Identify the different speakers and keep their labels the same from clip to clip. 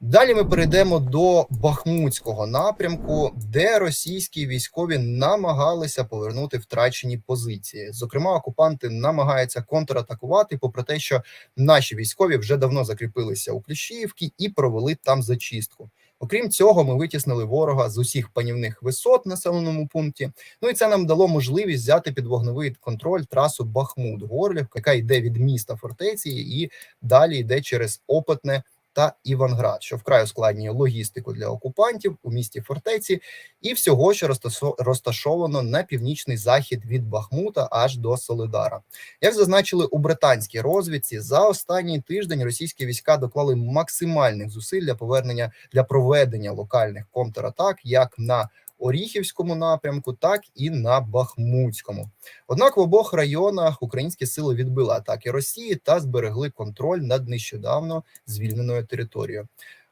Speaker 1: Далі ми перейдемо до Бахмутського напрямку, де російські військові намагалися повернути втрачені позиції. Зокрема, окупанти намагаються контратакувати, попри те, що наші військові вже давно закріпилися у Кліщіївці і провели там зачистку. Окрім цього, ми витіснили ворога з усіх панівних висот населеному пункті. Ну і це нам дало можливість взяти під вогневий контроль трасу Бахмут Горлівка, яка йде від міста фортеці, і далі йде через Опитне та Іванград, що вкрай ускладнює логістику для окупантів у місті фортеці, і всього, що розташовано на північний захід від Бахмута аж до Солидара. Як зазначили у британській розвідці, за останній тиждень російські війська доклали максимальних зусиль для повернення для проведення локальних контратак як на Оріхівському напрямку, так і на Бахмутському. Однак в обох районах українські сили відбили атаки Росії та зберегли контроль над нещодавно звільненою територією.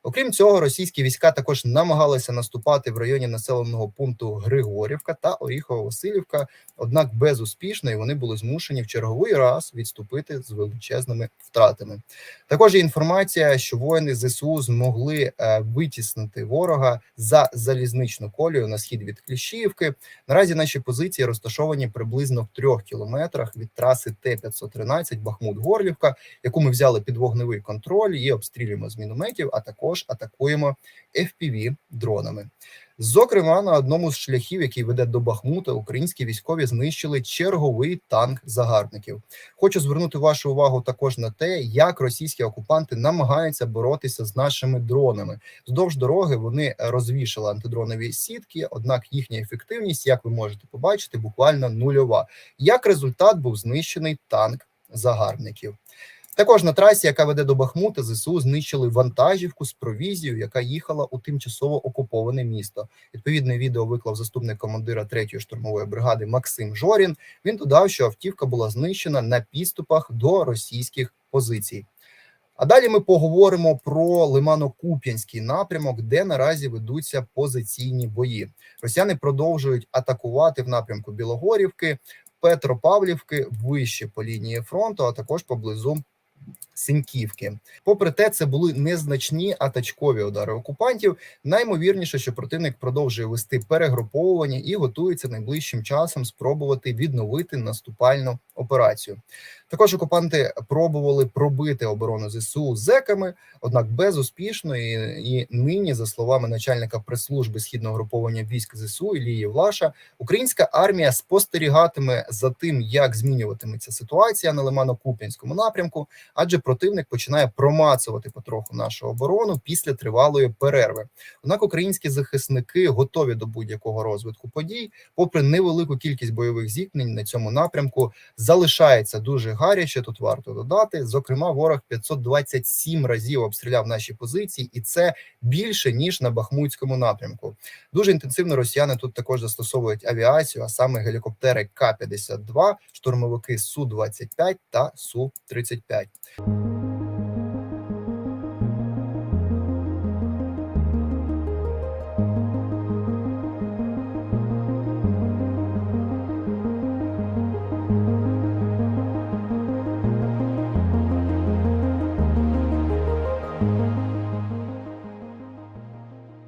Speaker 1: Окрім цього, російські війська також намагалися наступати в районі населеного пункту Григорівка та Оріхово-Василівка, однак безуспішно і вони були змушені в черговий раз відступити з величезними втратами. Також є інформація, що воїни ЗСУ змогли е, витіснити ворога за залізничну колію на схід від Кліщіївки. Наразі наші позиції розташовані приблизно в трьох кілометрах від траси Т-513 Бахмут-Горлівка, яку ми взяли під вогневий контроль і обстрілюємо з мінометів, а також атакуємо fpv дронами. Зокрема, на одному з шляхів, який веде до Бахмута, українські військові знищили черговий танк загарбників. Хочу звернути вашу увагу також на те, як російські окупанти намагаються боротися з нашими дронами. Вздовж дороги вони розвішали антидронові сітки, однак їхня ефективність, як ви можете побачити, буквально нульова. Як результат був знищений танк загарбників. Також на трасі, яка веде до Бахмута, ЗСУ знищили вантажівку з провізією, яка їхала у тимчасово окуповане місто. Відповідне відео виклав заступник командира 3-ї штурмової бригади Максим Жорін. Він додав, що автівка була знищена на підступах до російських позицій. А далі ми поговоримо про Лимано-Куп'янський напрямок, де наразі ведуться позиційні бої. Росіяни продовжують атакувати в напрямку Білогорівки, Петропавлівки, вище по лінії фронту, а також поблизу Синьківки. Попри те, це були незначні атачкові удари окупантів. Наймовірніше, що противник продовжує вести перегруповування і готується найближчим часом спробувати відновити наступальну операцію. Також окупанти пробували пробити оборону ЗСУ зеками, однак безуспішно. І, і нині, за словами начальника прес-служби східного груповання військ ЗСУ Ілії Влаша, українська армія спостерігатиме за тим, як змінюватиметься ситуація на Лимано-Куп'янському напрямку, адже противник починає промацувати потроху нашу оборону після тривалої перерви. Однак українські захисники готові до будь-якого розвитку подій, попри невелику кількість бойових зіткнень на цьому напрямку, залишається дуже гаряче. Тут варто додати. Зокрема, ворог 527 разів обстріляв наші позиції, і це більше ніж на Бахмутському напрямку. Дуже інтенсивно росіяни тут також застосовують авіацію, а саме гелікоптери К-52, штурмовики Су 25 та Су 35